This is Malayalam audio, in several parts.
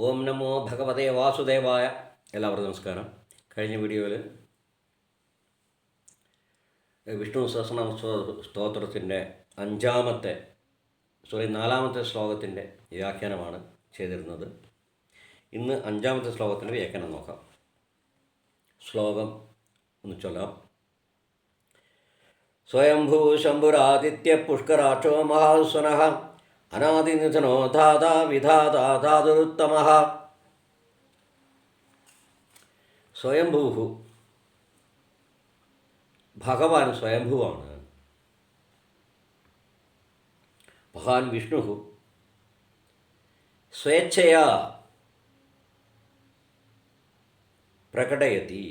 ഓം നമോ ഭഗവതേ വാസുദേവായ എല്ലാവർക്കും നമസ്കാരം. കഴിഞ്ഞ വീഡിയോയിൽ വിഷ്ണു സഹസ്രനാമ സ്തോ- സ്തോത്രത്തിന്റെ അഞ്ചാമത്തെ സോറി നാലാമത്തെ ശ്ലോകത്തിന്റെ വ്യാഖ്യാനമാണ് ചെയ്തിരുന്നത്. ഇന്ന് അഞ്ചാമത്തെ ശ്ലോകത്തിന്റെ വ്യാഖ്യാനം നോക്കാം. ശ്ലോകം ഒന്ന് ചൊല്ലാം. സ്വയംഭൂ ശംഭുരാദിത്യ പുഷ്കരാക്ഷോ മഹാസുനഃ അനാദിനിധനോ ധാതാ വിധാതാ ധാതുരുത്തമ സ്വയംഭൂ ഭഗവാൻ സ്വയംഭുവാണ് ഭഗവാൻ വിഷ്ണു സ്വേച്ഛയാ പ്രകടയതി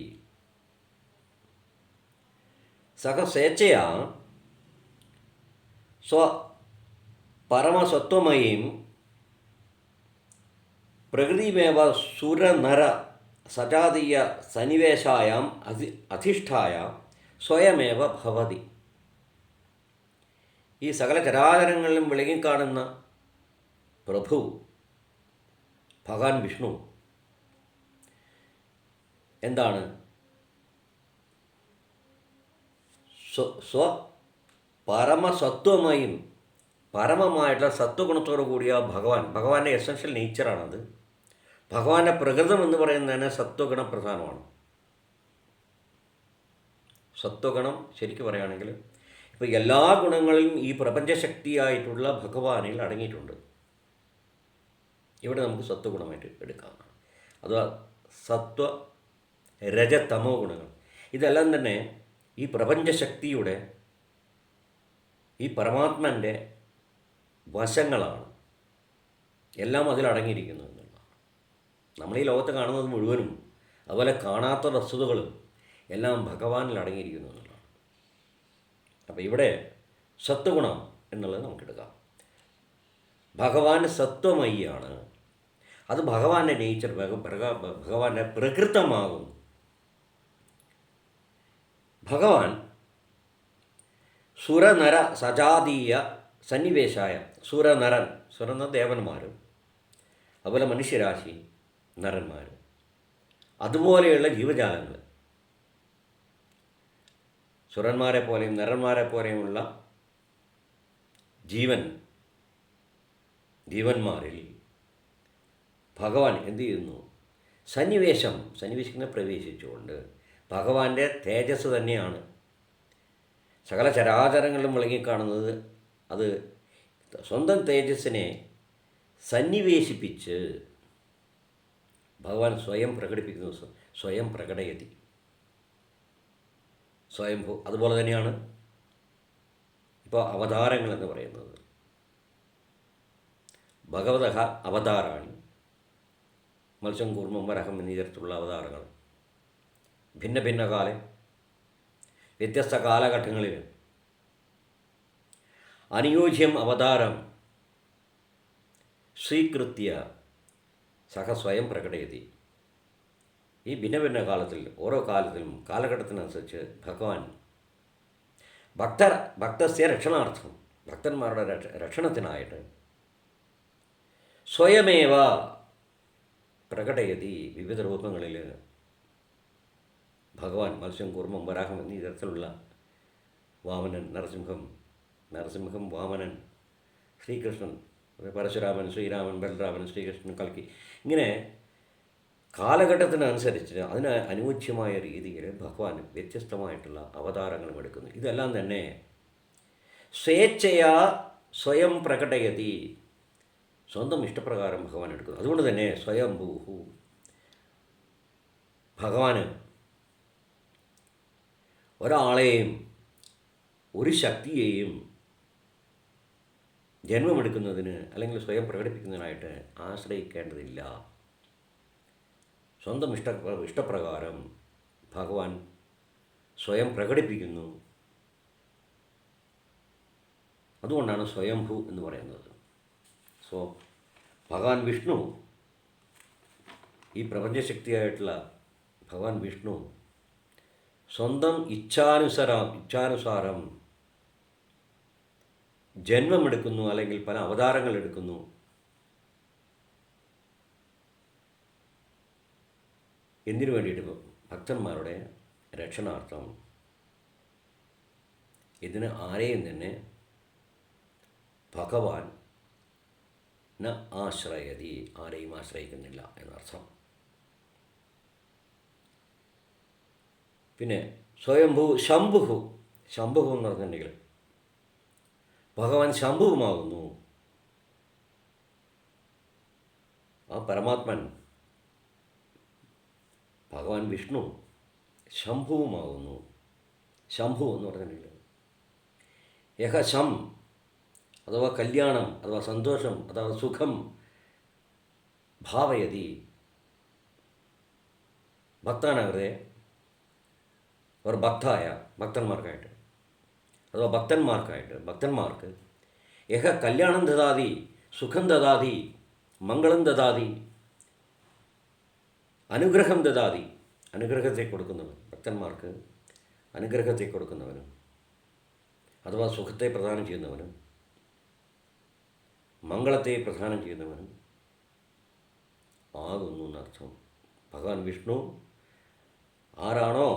സഹ സ്വേച്ഛയാ സ്വ പരമസത്വമയീം പ്രകൃതിമേവ സുരനര സജാതീയ സന്നിവേശായാം അധി അധിഷ്ഠായ സ്വയമേവ ഭവതി. ഈ സകല ചരാചരങ്ങളിലും വിളങ്ങിക്കാണുന്ന പ്രഭു ഭഗവാൻ വിഷ്ണു എന്താണ്? സ്വ പരമസത്വമയും പരമമായിട്ടുള്ള സത്വഗുണത്തോടു കൂടിയ ഭഗവാൻ. ഭഗവാന്റെ എസൻഷ്യൽ നേച്ചറാണത് ഭഗവാന്റെ പ്രകൃതം എന്ന് പറയുന്നത് തന്നെ സത്വഗുണ പ്രധാനമാണ്. സത്വഗുണം ശരിക്കും പറയുകയാണെങ്കിൽ ഇപ്പോൾ എല്ലാ ഗുണങ്ങളിലും ഈ പ്രപഞ്ചശക്തിയായിട്ടുള്ള ഭഗവാനിൽ അടങ്ങിയിട്ടുണ്ട്. ഇവിടെ നമുക്ക് സത്വഗുണമായിട്ട് എടുക്കാം. അഥവാ സത്വ രജതമോ ഗുണങ്ങൾ. ഇതെല്ലാം തന്നെ ഈ പ്രപഞ്ചശക്തിയുടെ ഈ പരമാത്മന്റെ വശങ്ങളാണ്. എല്ലാം അതിൽ അതിലടങ്ങിയിരിക്കുന്നു എന്നുള്ളതാണ്. നമ്മൾ ഈ ലോകത്ത് കാണുന്നത് മുഴുവനും അതുപോലെ കാണാത്ത വസ്തുതകളും എല്ലാം ഭഗവാനിൽ അടങ്ങിയിരിക്കുന്നു എന്നുള്ളതാണ്. അപ്പോൾ ഇവിടെ സത്വഗുണം എന്നുള്ളത് നമുക്കെടുക്കാം. ഭഗവാൻ സത്വമയ്യാണ്. അത് ഭഗവാന്റെ നേച്ചർ ഭഗവാന്റെ പ്രകൃതമാകുന്നു ഭഗവാൻ സുരനര സജാതീയ സന്നിവേശായ സുരനരൻ സുരന്ന ദേവന്മാരും അതുപോലെ മനുഷ്യരാശി നരന്മാരും. അതുപോലെയുള്ള ജീവജാലങ്ങൾ. സുരന്മാരെ പോലെയും നരന്മാരെ പോലെയുമുള്ള ജീവൻ ജീവന്മാരിൽ ഭഗവാൻ എന്തു ചെയ്യുന്നു? സന്നിവേശം സന്നിവേശിക്കുന്ന പ്രവേശിച്ചുകൊണ്ട് ഭഗവാന്റെ തേജസ് തന്നെയാണ്. സകല ചരാചരങ്ങളിലും വിളങ്ങിക്കാണുന്നത് അത് സ്വന്തം തേജസ്സിനെ സന്നിവേശിപ്പിച്ച് ഭഗവാൻ സ്വയം പ്രകടിപ്പിക്കുന്നു സ്വയം പ്രകടയതി. സ്വയംഭൂ അതുപോലെ തന്നെയാണ് ഇപ്പോൾ അവതാരങ്ങൾ എന്ന് പറയുന്നത്. ഭഗവത അവതാരാണി മത്സ്യം കൂർമ്മം വരഹം എന്നീ തരത്തിലുള്ള അവതാരങ്ങൾ. ഭിന്ന ഭിന്ന കാലം വ്യത്യസ്ത കാലഘട്ടങ്ങളിൽ അനുയോജ്യം അവതാരം സ്വീകൃത്യ സഹ സ്വയം പ്രകടയതി. ഈ ഭിന്ന ഭിന്ന കാലത്തിൽ ഓരോ കാലത്തിലും കാലഘട്ടത്തിനനുസരിച്ച് ഭഗവാൻ ഭക്തർ ഭക്തസ്യ രക്ഷണാർത്ഥം ഭക്തന്മാരുടെ രക്ഷ രക്ഷണത്തിനായിട്ട് സ്വയമേവ പ്രകടയതി. വിവിധ രൂപങ്ങളിൽ ഭഗവാൻ മത്സ്യം കുർമ്മം വരാഹം എന്നീ തരത്തിലുള്ള വാമനൻ നരസിംഹം നരസിംഹം വാമനൻ ശ്രീകൃഷ്ണൻ പരശുരാമൻ ശ്രീരാമൻ ബലരാമൻ ശ്രീകൃഷ്ണൻ കൽക്കി. ഇങ്ങനെ കാലഘട്ടത്തിനനുസരിച്ച് അതിന് അനുയോജ്യമായ രീതിയിൽ ഭഗവാൻ വ്യത്യസ്തമായിട്ടുള്ള അവതാരങ്ങളും എടുക്കുന്നു. ഇതെല്ലാം തന്നെ സ്വേച്ഛയാ സ്വയം പ്രകടയതി. സ്വന്തം ഇഷ്ടപ്രകാരം ഭഗവാൻ എടുക്കുന്നു. അതുകൊണ്ട് തന്നെ സ്വയം ഭൂഹു ഭഗവാന് ഒരാളെയും ഒരു ശക്തിയെയും ജന്മമെടുക്കുന്നതിന് അല്ലെങ്കിൽ സ്വയം പ്രകടിപ്പിക്കുന്നതിനായിട്ട് ആശ്രയിക്കേണ്ടതില്ല. സ്വന്തം ഇഷ്ട ഇഷ്ടപ്രകാരം ഭഗവാൻ സ്വയം പ്രകടിപ്പിക്കുന്നു. അതുകൊണ്ടാണ് സ്വയംഭൂ എന്ന് പറയുന്നത്. സോ ഭഗവാൻ വിഷ്ണു ഈ പ്രപഞ്ചശക്തിയായിട്ടുള്ള ഭഗവാൻ വിഷ്ണു സ്വന്തം ഇച്ഛാനുസരം ഇച്ഛാനുസാരം ജന്മമെടുക്കുന്നു അല്ലെങ്കിൽ പല അവതാരങ്ങൾ എടുക്കുന്നു എന്തിനു വേണ്ടിയിട്ട് ഭക്തന്മാരുടെ രക്ഷണാർത്ഥം? ഇതിന് ആരെയും തന്നെ ഭഗവാൻ ന ആശ്രയതി ആരെയും ആശ്രയിക്കുന്നില്ല എന്നർത്ഥം. പിന്നെ സ്വയംഭു ശംഭുഹു ശംഭുഹു എന്ന് പറഞ്ഞിട്ടുണ്ടെങ്കിൽ ഭഗവാൻ ശംഭുവുമാകുന്നു. ആ പരമാത്മൻ ഭഗവാൻ വിഷ്ണു ശംഭുവുമാകുന്നു. ശംഭു എന്ന് പറഞ്ഞിട്ടുണ്ടെങ്കിൽ യഹ ശം അഥവാ കല്യാണം അഥവാ സന്തോഷം അഥവാ സുഖം ഭാവയതി. ഭക്താനവരെ അവർ ഭക്തായ ഭക്തന്മാർക്കായിട്ട്. അഥവാ ഭക്തന്മാർക്കായിട്ട്? ഭക്തന്മാർക്ക്. യഹ കല്യാണം ദദാതി സുഖം ദദാതി മംഗളം ദദാതി അനുഗ്രഹം ദദാതി. അനുഗ്രഹത്തെ കൊടുക്കുന്നവൻ ഭക്തന്മാർക്ക് അനുഗ്രഹത്തെ കൊടുക്കുന്നവനും അഥവാ സുഖത്തെ പ്രദാനം ചെയ്യുന്നവനും മംഗളത്തെ പ്രദാനം ചെയ്യുന്നവനും ആകുന്നു എന്നർത്ഥം. ഭഗവാൻ വിഷ്ണു ആരാണോ?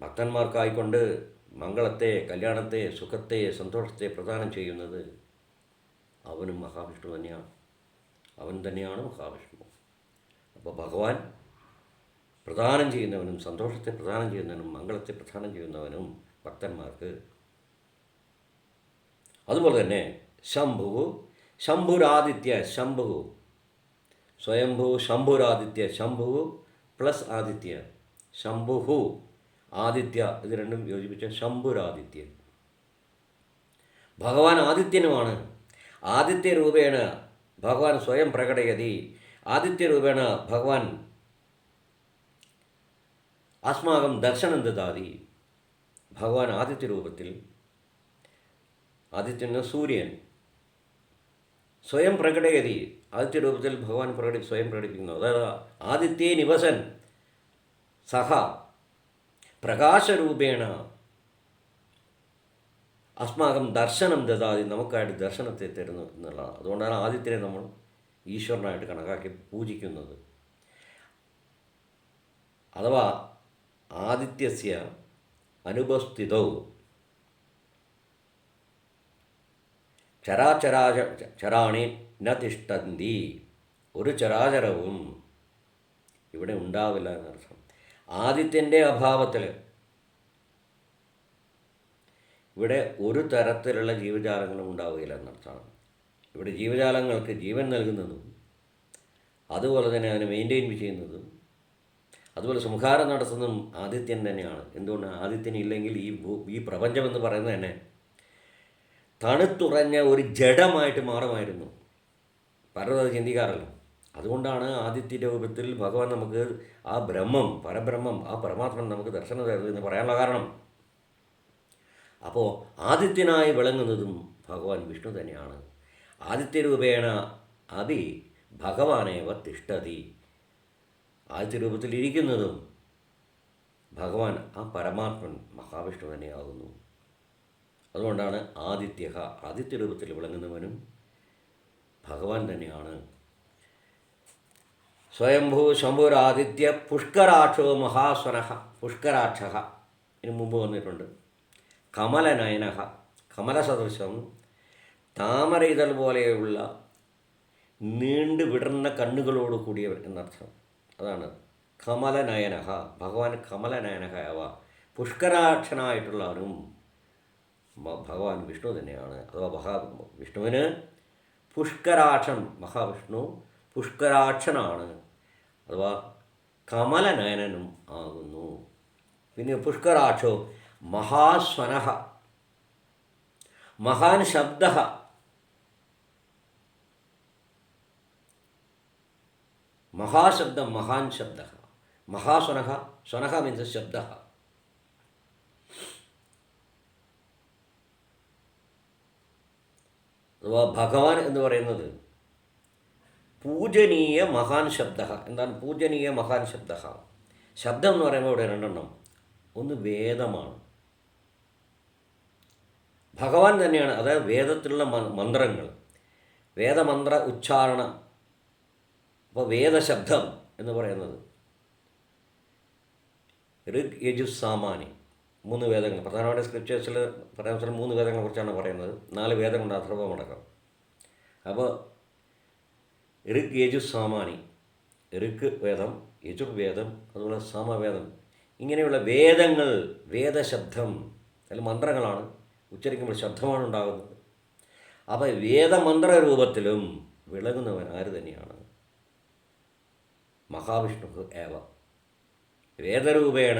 ഭക്തന്മാർക്കായിക്കൊണ്ട് മംഗളത്തെ കല്യാണത്തെ സുഖത്തെ സന്തോഷത്തെ പ്രദാനം ചെയ്യുന്നത് അവനും മഹാവിഷ്ണു തന്നെയാണ്. അവൻ തന്നെയാണ് മഹാവിഷ്ണു. അപ്പോൾ ഭഗവാൻ പ്രദാനം ചെയ്യുന്നവനും സന്തോഷത്തെ പ്രദാനം ചെയ്യുന്നവനും മംഗളത്തെ പ്രദാനം ചെയ്യുന്നവനും ഭക്തന്മാർക്ക് അതുപോലെ തന്നെ ശംഭു ശംഭുരാദിത്യ ശംഭു. സ്വയംഭു ശംഭുരാദിത്യ ശംഭു പ്ലസ് ആദിത്യ ശംഭുഹു. ആദിത്യ ഇത് രണ്ടും യോജിപ്പിച്ച ശംഭുരാദിത്യൻ. ഭഗവാൻ ആദിത്യനുമാണ്. ആദിത്യ രൂപേണ ഭഗവാൻ സ്വയം പ്രകടയതി. ആദിത്യ രൂപേണ ഭഗവാൻ അസ്മാകം ദർശനം ദാതി ഭഗവാൻ ആദിത്യ രൂപത്തിൽ ആദിത്യന് സൂര്യൻ. സ്വയം പ്രകടയതി. ആദിത്യ രൂപത്തിൽ ഭഗവാൻ പ്രകടി സ്വയം പ്രകടിപ്പിക്കുന്നു. അതായത് ആദിത്യേ നിവസൻ സഹ പ്രകാശരൂപേണ അസ്മാകം ദർശനം ദതാതി നമുക്കായിട്ട് ദർശനത്തെ തരുന്നു എന്നുള്ളതാണ്. അതുകൊണ്ടാണ് ആദ്യത്തിനെ നമ്മൾ ഈശ്വരനായിട്ട് കണക്കാക്കി പൂജിക്കുന്നത്. അഥവാ ആദിത്യസ്യ അനുപസ്ഥിതൗ. ചരാചരാച ചരാണി ന തിഷ്ടന്തി ഒരു ചരാചരവും ഇവിടെ ഉണ്ടാവില്ല എന്നർത്ഥം. ആദിത്യന്റെ അഭാവത്തിൽ ഇവിടെ ഒരു തരത്തിലുള്ള ജീവജാലങ്ങളും ഉണ്ടാവുകയില്ല എന്നർത്ഥമാണ്. ഇവിടെ ജീവജാലങ്ങൾക്ക് ജീവൻ നൽകുന്നതും അതുപോലെ തന്നെ അതിനെ മെയിന്റെയിൻ ചെയ്യുന്നതും അതുപോലെ സംഹാരം നടത്തുന്നതും ആദിത്യൻ തന്നെയാണ്. എന്തുകൊണ്ട്? ആദിത്യൻ ഇല്ലെങ്കിൽ ഈ ഭൂ ഈ പ്രപഞ്ചം എന്ന് പറയുന്നത് തന്നെ തണുത്തുറഞ്ഞ ഒരു ജഡമായിട്ട് മാറുമായിരുന്നു. പലരും അത് ചിന്തിക്കാറില്ല അതുകൊണ്ടാണ് ആദിത്യ രൂപത്തിൽ ഭഗവാൻ നമുക്ക് ആ ബ്രഹ്മം പരബ്രഹ്മം ആ പരമാത്മൻ നമുക്ക് ദർശനം തരുന്നത് എന്ന് പറയാനുള്ള കാരണം. അപ്പോൾ ആദിത്യനായി വിളങ്ങുന്നതും ഭഗവാൻ വിഷ്ണു തന്നെയാണ്. ആദിത്യരൂപേണ അതി ഭഗവാനേവ തിഷ്ടതി ആദിത്യ രൂപത്തിൽ ഇരിക്കുന്നതും ഭഗവാൻ ആ പരമാത്മൻ മഹാവിഷ്ണു തന്നെയാകുന്നു. അതുകൊണ്ടാണ് ആദിത്യ ആദിത്യരൂപത്തിൽ വിളങ്ങുന്നവനും ഭഗവാൻ തന്നെയാണ് സ്വയംഭൂ ശംഭുരാദിത്യ പുഷ്കരാക്ഷോ മഹാസ്വനഹ പുഷ്കരാക്ഷ. ഇതിനു മുമ്പ് വന്നിട്ടുണ്ട്. കമലനയന കമലസദൃശം താമര ഇതൾ പോലെയുള്ള നീണ്ടു വിടർന്ന കണ്ണുകളോട് കൂടിയവർ എന്നർത്ഥം. അതാണ് കമലനയനഹ ഭഗവാൻ കമലനയനഹയവ പുഷ്കരാക്ഷനായിട്ടുള്ളവരും ഭഗവാൻ വിഷ്ണു തന്നെയാണ്. അഥവാ മഹാ വിഷ്ണുവിന് പുഷ്കരാക്ഷൻ മഹാവിഷ്ണു പുഷ്കരാക്ഷനാണ്. അഥവാ കമലനയനനും ആകുന്നു. പിന്നെ പുഷ്കരാക്ഷോ മഹാസ്വന മഹാൻ ശബ്ദ മഹാശബ്ദം മഹാൻ ശബ്ദ മഹാസ്വന സ്വന മീൻസ് ശബ്ദ അഥവാ ഭഗവാൻ എന്ന് പറയുന്നത് പൂജനീയ മഹാൻ ശബ്ദ. എന്താണ് പൂജനീയ മഹാൻ ശബ്ദ? ശബ്ദം എന്ന് പറയുമ്പോൾ ഇവിടെ രണ്ടെണ്ണം. ഒന്ന് വേദമാണ്. ഭഗവാൻ തന്നെയാണ് അതായത് വേദത്തിലുള്ള മന്ത്രങ്ങൾ. വേദമന്ത്ര ഉച്ചാരണം അപ്പോൾ വേദശബ്ദം എന്ന് പറയുന്നത്. ഋഗ് യജു സാമാനി മൂന്ന് വേദങ്ങൾ. പ്രധാനമായിട്ട് സ്ക്രിപ്റ്റേഴ്സിൽ പറയാൻ മൂന്ന് വേദങ്ങളെ കുറിച്ചാണ് പറയുന്നത്. നാല് വേദങ്ങളുണ്ട് അഥർവമടക്കം അപ്പോൾ ഋഗ് യജു സാമാനി. ഋഗ് വേദം യജുർവേദം അതുപോലെ സാമവേദം. ഇങ്ങനെയുള്ള വേദങ്ങൾ വേദശബ്ദം അല്ല മന്ത്രങ്ങളാണ്. ഉച്ചരിക്കുമ്പോൾ ശബ്ദമാണ് ഉണ്ടാകുന്നത്. അപ്പോൾ വേദമന്ത്ര രൂപത്തിലും വിളങ്ങുന്നവൻ ആര് തന്നെയാണ്? മഹാവിഷ്ണു ഏവ. വേദരൂപേണ.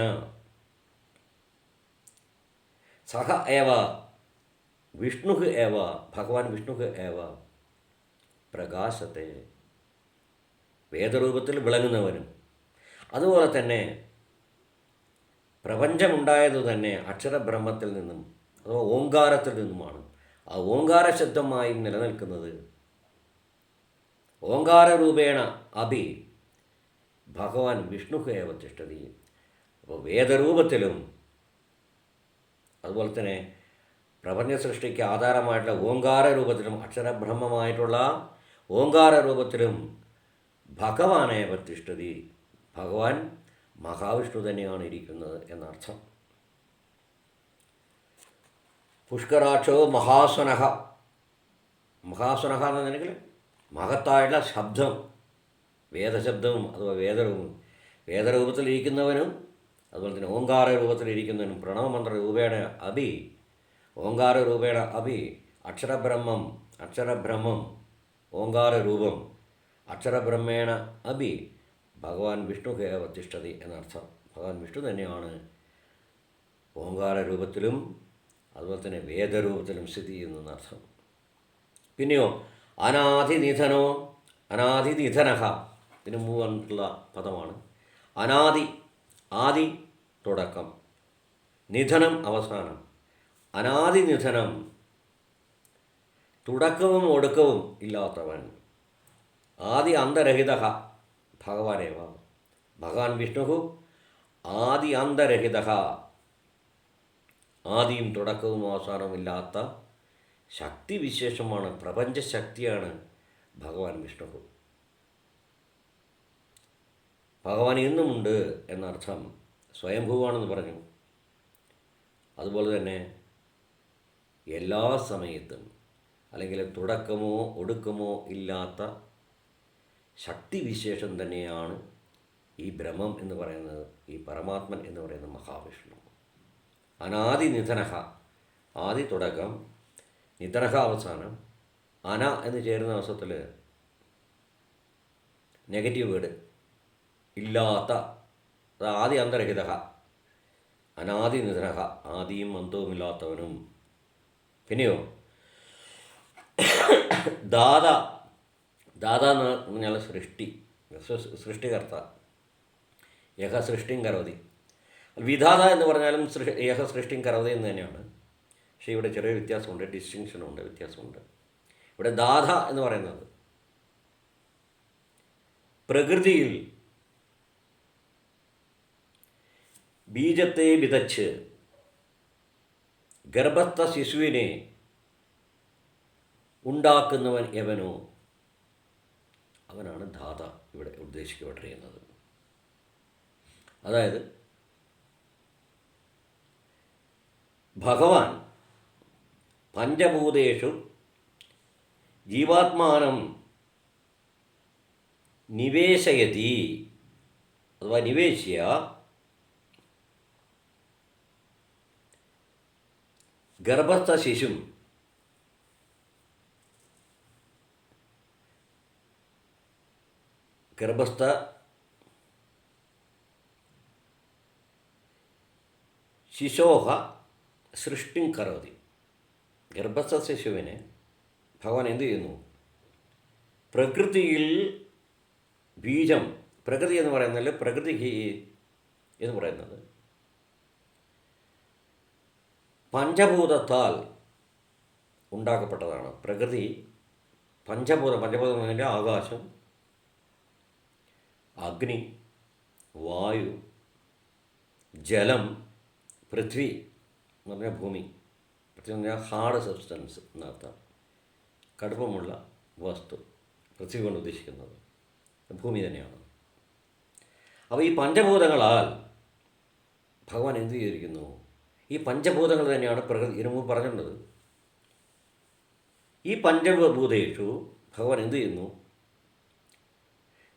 സഹ ഏവ. വിഷ്ണു ഏവ. ഭഗവാൻ വിഷ്ണു ഏവ. പ്രകാശത്തെ വേദരൂപത്തിൽ വിളങ്ങുന്നവനും അതുപോലെ തന്നെ പ്രപഞ്ചമുണ്ടായത് തന്നെ അക്ഷരബ്രഹ്മത്തിൽ നിന്നും അഥവാ ഓങ്കാരത്തിൽ നിന്നുമാണ്. ആ ഓങ്കാര ശബ്ദമായി നിലനിൽക്കുന്നത് ഓങ്കാരൂപേണ അഭി ഭഗവാൻ വിഷ്ണുഹേവ തിഷ്ഠതി അപ്പോൾ വേദരൂപത്തിലും അതുപോലെ തന്നെ പ്രപഞ്ച സൃഷ്ടിക്ക് ആധാരമായിട്ടുള്ള ഓങ്കാര രൂപത്തിലും അക്ഷരബ്രഹ്മമായിട്ടുള്ള ഓങ്കാര രൂപത്തിലും ഭഗവാനെ പ്രതിഷ്ഠതി ഭഗവാൻ മഹാവിഷ്ണു തന്നെയാണ് ഇരിക്കുന്നത് എന്നർത്ഥം. പുഷ്കരാക്ഷോ മഹാസനഹ. മഹാസനഹ എന്ന് പറഞ്ഞിട്ടുണ്ടെങ്കിൽ മഹത്തായിട്ടുള്ള ശബ്ദം വേദശബ്ദവും അഥവാ വേദരൂപവും വേദരൂപത്തിലിരിക്കുന്നവനും അതുപോലെ തന്നെ ഓങ്കാര രൂപത്തിലിരിക്കുന്നവനും പ്രണവമന്ത്ര രൂപേണ അഭി ഓങ്കാര രൂപേണ അഭി അക്ഷരബ്രഹ്മം അക്ഷരബ്രഹ്മം ഓങ്കാര രൂപം അക്ഷരബ്രഹ്മേണ അബി ഭഗവാൻ വിഷ്ണു തിഷ്ഠതി എന്നർത്ഥം. ഭഗവാൻ വിഷ്ണു തന്നെയാണ് ഓങ്കാര രൂപത്തിലും അതുപോലെ തന്നെ വേദരൂപത്തിലും സ്ഥിതി ചെയ്യുന്നർത്ഥം പിന്നെയോ അനാദിനിധനോ അനാദിനിധനഹ ഇതിന് മൂന്നുള്ള പദമാണ്. അനാദി ആദി തുടക്കം. നിധനം അവസാനം. അനാദിനിധനം തുടക്കവും ഒടുക്കവും ഇല്ലാത്തവൻ. ആദി അന്തരഹിത ഭഗവാനേവ. ഭഗവാൻ വിഷ്ണു ആദി അന്തരഹിത. ആദിയും തുടക്കവും അവസാനവും ഇല്ലാത്ത ശക്തിവിശേഷമാണ് പ്രപഞ്ചശക്തിയാണ് ഭഗവാൻ വിഷ്ണു ഭഗവാൻ ഇന്നുമുണ്ട് എന്നർത്ഥം സ്വയംഭൂവാണെന്ന് പറഞ്ഞു. അതുപോലെ തന്നെ എല്ലാ സമയത്തും അല്ലെങ്കിൽ തുടക്കമോ ഒടുക്കമോ ഇല്ലാത്ത ശക്തിവിശേഷം തന്നെയാണ് ഈ ബ്രഹ്മം എന്ന് പറയുന്നത് ഈ പരമാത്മൻ എന്ന് പറയുന്ന മഹാവിഷ്ണു. അനാദി നിധനഹ ആദി തുടക്കം നിധനഹ അവസാനം അന എന്ന് ചേരുന്ന അവസരത്തിൽ നെഗറ്റീവ് വേർഡ് ഇല്ലാത്ത അത് ആദി അന്തരഹിത അനാദി നിധനഹ ആദിയും അന്തവുമില്ലാത്തവനും. പിന്നെയോ ദാത ദാത എന്ന് പറഞ്ഞാൽ സൃഷ്ടി സൃഷ്ടികർത്ത. യഹ സൃഷ്ടിം കരവതി വിധാത എന്ന് പറഞ്ഞാലും സൃഷ്ടി യഹ സൃഷ്ടിം കരവതി എന്ന് തന്നെയാണ്. പക്ഷേ ഇവിടെ ചെറിയ വ്യത്യാസമുണ്ട് ഡിസ്റ്റിങ്ഷനുണ്ട് വ്യത്യാസമുണ്ട്. ഇവിടെ ദാത എന്ന് പറയുന്നത് പ്രകൃതിയിൽ ബീജത്തെ വിതച്ച് ഗർഭസ്ഥ ശിശുവിനെ ഉണ്ടാക്കുന്നവൻ എവനോ? അവനാണ് ധാത ഇവിടെ ഉദ്ദേശിക്കപ്പെട്ടിരിക്കുന്നത്. അതായത് ഭഗവാൻ പഞ്ചഭൂതേഷു ജീവാത്മാനം നിവേശയതി അഥവാ നിവേശ്യ ഗർഭസ്ഥ ശിശും ഗർഭസ്ഥ ശിശോഹ സൃഷ്ടിം കരോതി. ഗർഭസ്ഥ ശിശുവിനെ ഭഗവാൻ എന്തു ചെയ്യുന്നു? പ്രകൃതിയിൽ ബീജം പ്രകൃതി എന്ന് പറയുന്നതിൽ പ്രകൃതി എന്ന് പറയുന്നത്. പഞ്ചഭൂതത്താൽ ഉണ്ടാക്കപ്പെട്ടതാണ്. പ്രകൃതി പഞ്ചഭൂതം പഞ്ചഭൂതം ആകാശം അഗ്നി വായു ജലം പൃഥ്വി എന്ന് പറഞ്ഞാൽ ഭൂമി. പൃഥ്വി എന്ന് പറഞ്ഞാൽ ഹാർഡ് സബ്സ്റ്റൻസ് എന്നർത്ഥം കടുപ്പമുള്ള വസ്തു പൃഥ്വി കൊണ്ട് ഉദ്ദേശിക്കുന്നത്. ഭൂമി തന്നെയാണ്. അപ്പോൾ ഈ പഞ്ചഭൂതങ്ങളാൽ ഭഗവാൻ എന്ത് ചെയ്തിരിക്കുന്നു? ഈ പഞ്ചഭൂതങ്ങൾ തന്നെയാണ് പ്രകൃതി ഇതിനു മുമ്പ് പറഞ്ഞിട്ടുള്ളത് ഈ പഞ്ചഭൂതേഷു ഭഗവാൻ എന്ത് ചെയ്യുന്നു?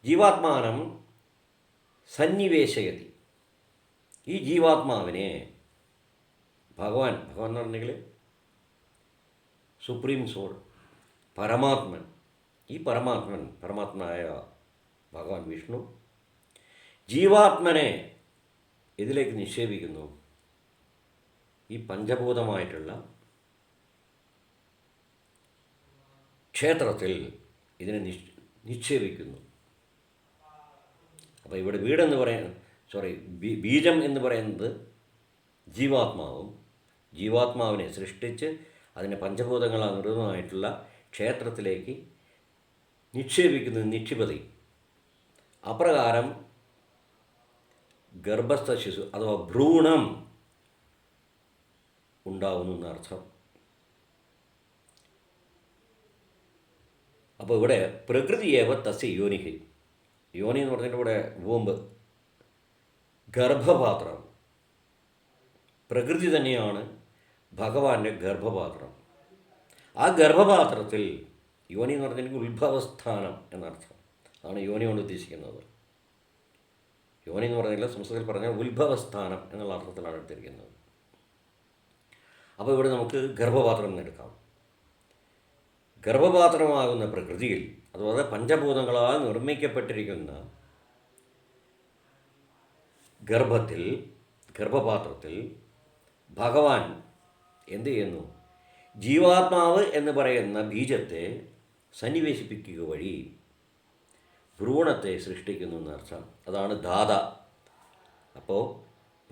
ജീവാത്മാനം സന്നിവേശയതി. ഈ ജീവാത്മാവിനെ ഭഗവാൻ ഭഗവാൻ എന്ന് പറഞ്ഞെങ്കിൽ സുപ്രീം സോൾ പരമാത്മൻ. ഈ പരമാത്മൻ പരമാത്മനായ ഭഗവാൻ വിഷ്ണു ജീവാത്മനെ ഇതിലേക്ക് നിക്ഷേപിക്കുന്നു. ഈ പഞ്ചഭൂതമായിട്ടുള്ള ക്ഷേത്രത്തിൽ ഇതിനെ നിക്ഷേപിക്കുന്നു. അപ്പോൾ ഇവിടെ വീടെന്ന് പറയാൻ സോറി ബീജം എന്ന് പറയുന്നത് ജീവാത്മാവും. ജീവാത്മാവിനെ സൃഷ്ടിച്ച് അതിനെ പഞ്ചഭൂതങ്ങളാൽ നിർമ്മിതമായിട്ടുള്ള ക്ഷേത്രത്തിലേക്ക് നിക്ഷേപിക്കുന്ന നിക്ഷിപതി. അപ്രകാരം ഗർഭസ്ഥ ശിശു അഥവാ ഭ്രൂണം ഉണ്ടാവുന്നു എന്നർത്ഥം. അപ്പോൾ ഇവിടെ പ്രകൃതിയേവ തസ്യ യോനിഹി. യോനി എന്ന് പറഞ്ഞിട്ട് ഇവിടെ വൂമ്പ് ഗർഭപാത്രം. പ്രകൃതി തന്നെയാണ് ഭഗവാന്റെ ഗർഭപാത്രം. ആ ഗർഭപാത്രത്തിൽ യോനി എന്ന് പറഞ്ഞിട്ടുണ്ടെങ്കിൽ ഉത്ഭവസ്ഥാനം എന്നർത്ഥം. അതാണ് യോനി കൊണ്ട് ഉദ്ദേശിക്കുന്നത്. യോനി എന്ന് പറഞ്ഞാൽ സംസ്കൃതത്തിൽ പറഞ്ഞാൽ ഉത്ഭവസ്ഥാനം എന്നുള്ള അർത്ഥത്തിലാണ് എടുത്തിരിക്കുന്നത്. അപ്പോൾ ഇവിടെ നമുക്ക് ഗർഭപാത്രം എന്നെടുക്കാം ഗർഭപാത്രമാകുന്ന പ്രകൃതിയിൽ അതുപോലെ പഞ്ചഭൂതങ്ങളാൽ നിർമ്മിക്കപ്പെട്ടിരിക്കുന്ന ഗർഭത്തിൽ ഗർഭപാത്രത്തിൽ ഭഗവാൻ എന്ത് ചെയ്യുന്നു? ജീവാത്മാവ് എന്ന് പറയുന്ന ബീജത്തെ സന്നിവേശിപ്പിക്കുക വഴി ഭ്രൂണത്തെ സൃഷ്ടിക്കുന്നു എന്നർത്ഥം. അതാണ് ദാത അപ്പോൾ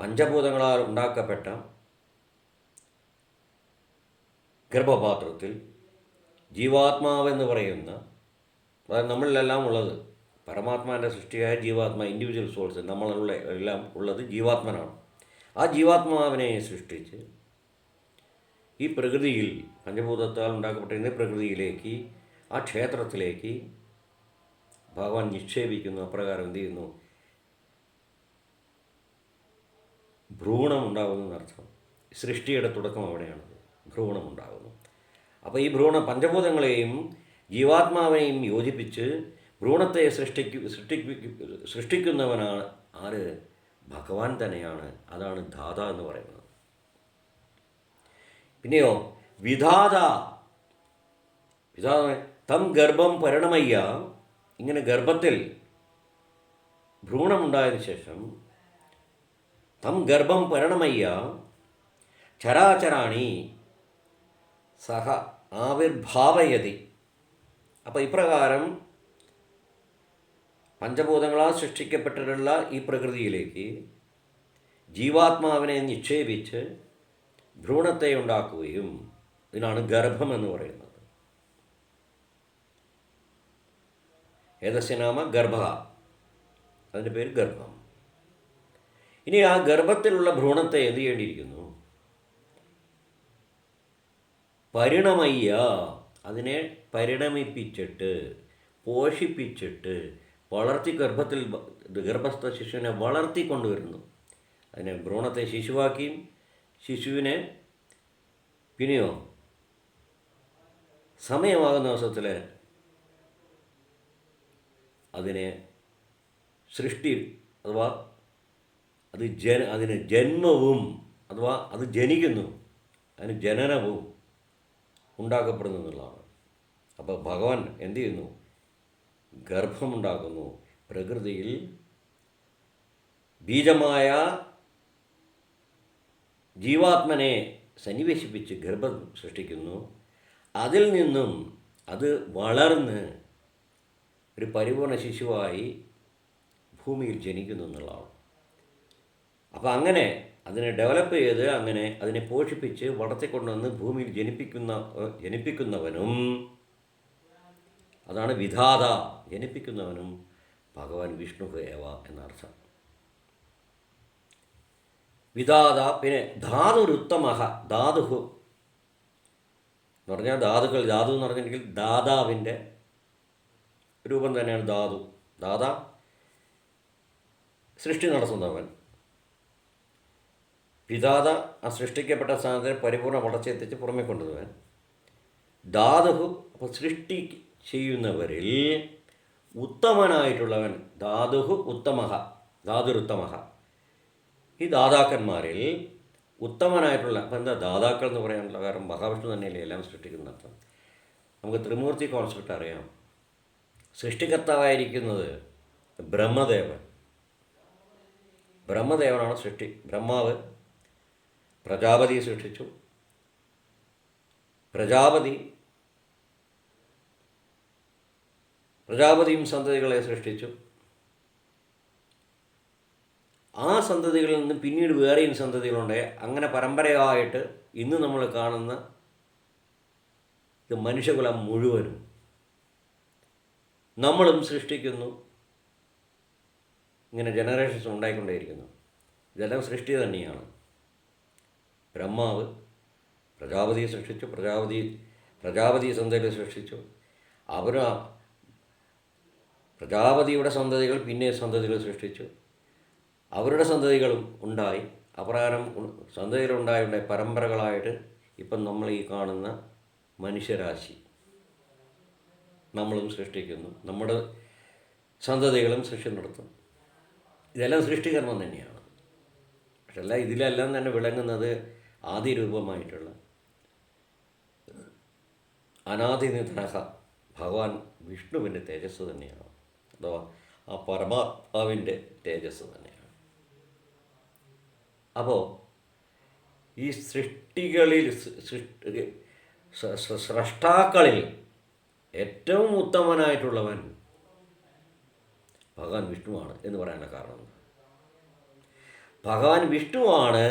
പഞ്ചഭൂതങ്ങളാൽ ഉണ്ടാക്കപ്പെട്ട ഗർഭപാത്രത്തിൽ ജീവാത്മാവെന്ന് പറയുന്ന അതായത് നമ്മളിലെല്ലാം ഉള്ളത് പരമാത്മാവിന്റെ സൃഷ്ടിയായ ജീവാത്മാ ഇൻഡിവിജ്വൽ സോൾസ് നമ്മളുള്ള എല്ലാം ഉള്ളത് ജീവാത്മനാണ്. ആ ജീവാത്മാവിനെ സൃഷ്ടിച്ച് ഈ പ്രകൃതിയിൽ പഞ്ചഭൂതത്താൽ ഉണ്ടാക്കപ്പെട്ടിരുന്ന പ്രകൃതിയിലേക്ക് ആ ക്ഷേത്രത്തിലേക്ക് ഭഗവാൻ നിക്ഷേപിക്കുന്നു. അപ്രകാരം എന്ത് ചെയ്യുന്നു? ഭ്രൂണം ഉണ്ടാകുന്നു എന്നർത്ഥം. സൃഷ്ടിയുടെ തുടക്കം അവിടെയാണ് ഭ്രൂണം ഉണ്ടാകുന്നു അപ്പോൾ ഈ ഭ്രൂണ പഞ്ചഭൂതങ്ങളെയും ജീവാത്മാവിനെയും യോജിപ്പിച്ച് ഭ്രൂണത്തെ സൃഷ്ടിക്കു സൃഷ്ടിക്കു സൃഷ്ടിക്കുന്നവനാണ് ആര്? ഭഗവാൻ തന്നെയാണ്. അതാണ് ധാത എന്ന് പറയുന്നത്. പിന്നെയോ വിധാത. വിധാത തം ഗർഭം പരിണമയ്യ. ഇങ്ങനെ ഗർഭത്തിൽ ഭ്രൂണമുണ്ടായതിനു ശേഷം തം ഗർഭം പരിണമയ്യ. ചരാചരാണി. സഹ ആവിർഭാവയതി. അപ്പോൾ ഇപ്രകാരം പഞ്ചഭൂതങ്ങളാൽ സൃഷ്ടിക്കപ്പെട്ടിട്ടുള്ള ഈ പ്രകൃതിയിലേക്ക് ജീവാത്മാവിനെ നിക്ഷേപിച്ച് ഭ്രൂണത്തെ ഉണ്ടാക്കുകയും ഇതിനാണ് ഗർഭം എന്ന് പറയുന്നത്. ഏതസ്യ നാമ ഗർഭ. അതിന്റെ പേര് ഗർഭം. ഇനി ആ ഗർഭത്തിലുള്ള ഭ്രൂണത്തെ എന്ത് ചെയ്യേണ്ടിയിരിക്കുന്നു? പരിണമയ്യ അതിനെ പരിണമിപ്പിച്ചിട്ട് പോഷിപ്പിച്ചിട്ട് വളർത്തി ഗർഭത്തിൽ ഗർഭസ്ഥ ശിശുവിനെ വളർത്തിക്കൊണ്ടുവരുന്നു. അതിനെ ഭ്രൂണത്തെ ശിശുവാക്കിയും ശിശുവിനെ പിന്നെയോ സമയമാകുന്ന അവസരത്തിൽ അതിനെ സൃഷ്ടി അഥവാ അത് ജന അതിന് ജന്മവും അഥവാ അത് ജനിക്കുന്നു. അതിന് ജനനവും. ഉണ്ടാക്കപ്പെടുന്നു എന്നുള്ളതാണ് അപ്പോൾ ഭഗവാൻ എന്ത് ചെയ്യുന്നു? ഗർഭമുണ്ടാക്കുന്നു. പ്രകൃതിയിൽ ബീജമായ ജീവാത്മനെ സന്നിവേശിപ്പിച്ച് ഗർഭം സൃഷ്ടിക്കുന്നു. അതിൽ നിന്നും അത് വളർന്ന് ഒരു പരിപൂർണ ശിശുവായി ഭൂമിയിൽ ജനിക്കുന്നു എന്നുള്ളതാണ്. അപ്പോൾ അങ്ങനെ അതിനെ ഡെവലപ്പ് ചെയ്ത് അങ്ങനെ അതിനെ പോഷിപ്പിച്ച് വളർത്തിക്കൊണ്ടുവന്ന് ഭൂമിയിൽ ജനിപ്പിക്കുന്ന ജനിപ്പിക്കുന്നവനും അതാണ് വിധാത. ജനിപ്പിക്കുന്നവനും ഭഗവാൻ വിഷ്ണു ഏവ എന്നർത്ഥം. വിധാത പിന്നെ ധാതുരുത്തമഹ ധാതുഹു. എന്ന് പറഞ്ഞാൽ ധാതുക്കൾ ധാതു എന്ന് പറഞ്ഞിട്ടുണ്ടെങ്കിൽ ദാതാവിന്റെ രൂപം തന്നെയാണ് ധാതു. ദാത സൃഷ്ടി നടത്തുന്നവൻ. പിതാത ആ സൃഷ്ടിക്കപ്പെട്ട സ്ഥാനത്തിന് പരിപൂർണ വളർച്ചയെത്തിച്ച് പുറമെ കൊണ്ടുവരാൻ ധാതുഹു അപ്പോൾ സൃഷ്ടി ചെയ്യുന്നവരിൽ ഉത്തമനായിട്ടുള്ളവൻ ധാതുഹു ഉത്തമഹ ധാതുരുത്തമഹ ഈ ദാതാക്കന്മാരിൽ ഉത്തമനായിട്ടുള്ള അപ്പം എന്താ ദാതാക്കൾ എന്ന് പറയാനുള്ള കാരണം മഹാവിഷ്ണു തന്നെയല്ലേ എല്ലാം സൃഷ്ടിക്കുന്ന അർത്ഥം നമുക്ക് ത്രിമൂർത്തി കോൺസെപ്റ്റ് അറിയാം. സൃഷ്ടികർത്താവായിരിക്കുന്നത് ബ്രഹ്മദേവൻ. ബ്രഹ്മദേവനാണ് സൃഷ്ടി ബ്രഹ്മാവ്. പ്രജാപതിയെ സൃഷ്ടിച്ചു. പ്രജാപതി പ്രജാപതിയും സന്തതികളെ സൃഷ്ടിച്ചു. ആ സന്തതികളിൽ നിന്ന് പിന്നീട് വേറെയും സന്തതികളുണ്ട്. അങ്ങനെ പരമ്പരയായിട്ട് ഇന്ന് നമ്മൾ കാണുന്ന ഇത് മനുഷ്യകുലം മുഴുവനും നമ്മളും സൃഷ്ടിക്കുന്നു. ഇങ്ങനെ ജനറേഷൻസ് ഉണ്ടായിക്കൊണ്ടേയിരിക്കുന്നു. ഇതെല്ലാം സൃഷ്ടി തന്നെയാണ്. ബ്രഹ്മാവ് പ്രജാപതിയെ സൃഷ്ടിച്ചു പ്രജാപതി പ്രജാപതി സന്തതികൾ സൃഷ്ടിച്ചു. അവർ പ്രജാപതിയുടെ സന്തതികൾ പിന്നെ സന്തതികൾ സൃഷ്ടിച്ചു. അവരുടെ സന്തതികളും ഉണ്ടായി. അപ്രകാരം സന്തതികളുണ്ടായ പരമ്പരകളായിട്ട് ഇപ്പം നമ്മൾ ഈ കാണുന്ന മനുഷ്യരാശി നമ്മളും സൃഷ്ടിക്കുന്നു. നമ്മുടെ സന്തതികളും സൃഷ്ടി നടത്തും ഇതെല്ലാം സൃഷ്ടികർമ്മം തന്നെയാണ്. പക്ഷെ അല്ല ഇതിലെല്ലാം തന്നെ വിളങ്ങുന്നത് ആദിരൂപമായിട്ടുള്ള അനാദിനിധനഹ ഭഗവാൻ വിഷ്ണുവിന്റെ തേജസ് തന്നെയാണ് അഥവാ ആ പരമാത്മാവിന്റെ തേജസ് തന്നെയാണ് അപ്പോൾ ഈ സൃഷ്ടികളിൽ സൃഷ്ടി സ്രഷ്ടാക്കളിൽ ഏറ്റവും ഉത്തമനായിട്ടുള്ളവൻ ഭഗവാൻ വിഷ്ണുവാണ് എന്ന് പറയാനുള്ള കാരണം? ഭഗവാൻ വിഷ്ണുവാണ്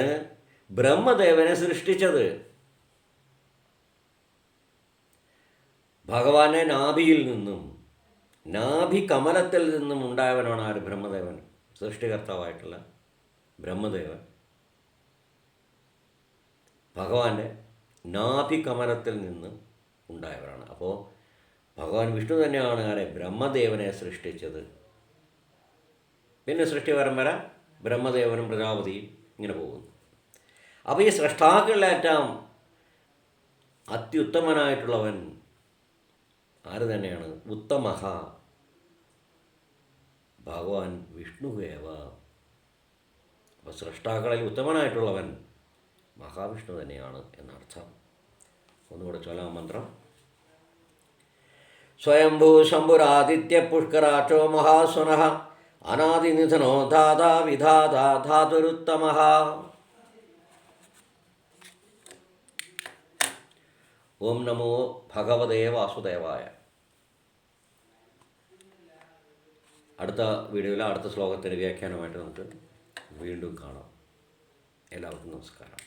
ബ്രഹ്മദേവനെ സൃഷ്ടിച്ചത്. ഭഗവാനെ നാഭിയിൽ നിന്നും നാഭി കമലത്തിൽ നിന്നും ഉണ്ടായവനാണ് ആര്? ബ്രഹ്മദേവൻ. സൃഷ്ടികർത്താവായിട്ടുള്ള ബ്രഹ്മദേവൻ. ഭഗവാന്റെ നാഭി കമലത്തിൽ നിന്ന് ഉണ്ടായവരാണ് അപ്പോൾ ഭഗവാൻ വിഷ്ണു തന്നെയാണ് ആരെ? ബ്രഹ്മദേവനെ സൃഷ്ടിച്ചത്. പിന്നെ സൃഷ്ടി പരമ്പര ബ്രഹ്മദേവനും പ്രജാപതിയും ഇങ്ങനെ പോകുന്നു. അപ്പോൾ ഈ സൃഷ്ടാക്കളിലേറ്റാം അത്യുത്തമനായിട്ടുള്ളവൻ ആര് തന്നെയാണ്? ഉത്തമഹ. ഭഗവാൻ വിഷ്ണുവേവ അപ്പോൾ സൃഷ്ടാക്കളിൽ ഉത്തമനായിട്ടുള്ളവൻ മഹാവിഷ്ണു തന്നെയാണ് എന്നർത്ഥം. ഒന്നുകൂടെ ചൊല്ലാം മന്ത്രം. സ്വയംഭൂ ശംഭുരാദിത്യ പുഷ്കരാക്ഷോ മഹാസുന അനാദിനിധനോ ധാതാ വിധാതാ ധാതുരുത്തമ ഓം നമോ ഭഗവതേ വാസുദേവായ. അടുത്ത വീഡിയോയിൽ അടുത്ത ശ്ലോകത്തിന്റെ വ്യാഖ്യാനമായിട്ട് നമുക്ക് വീണ്ടും കാണാം. എല്ലാവർക്കും നമസ്കാരം.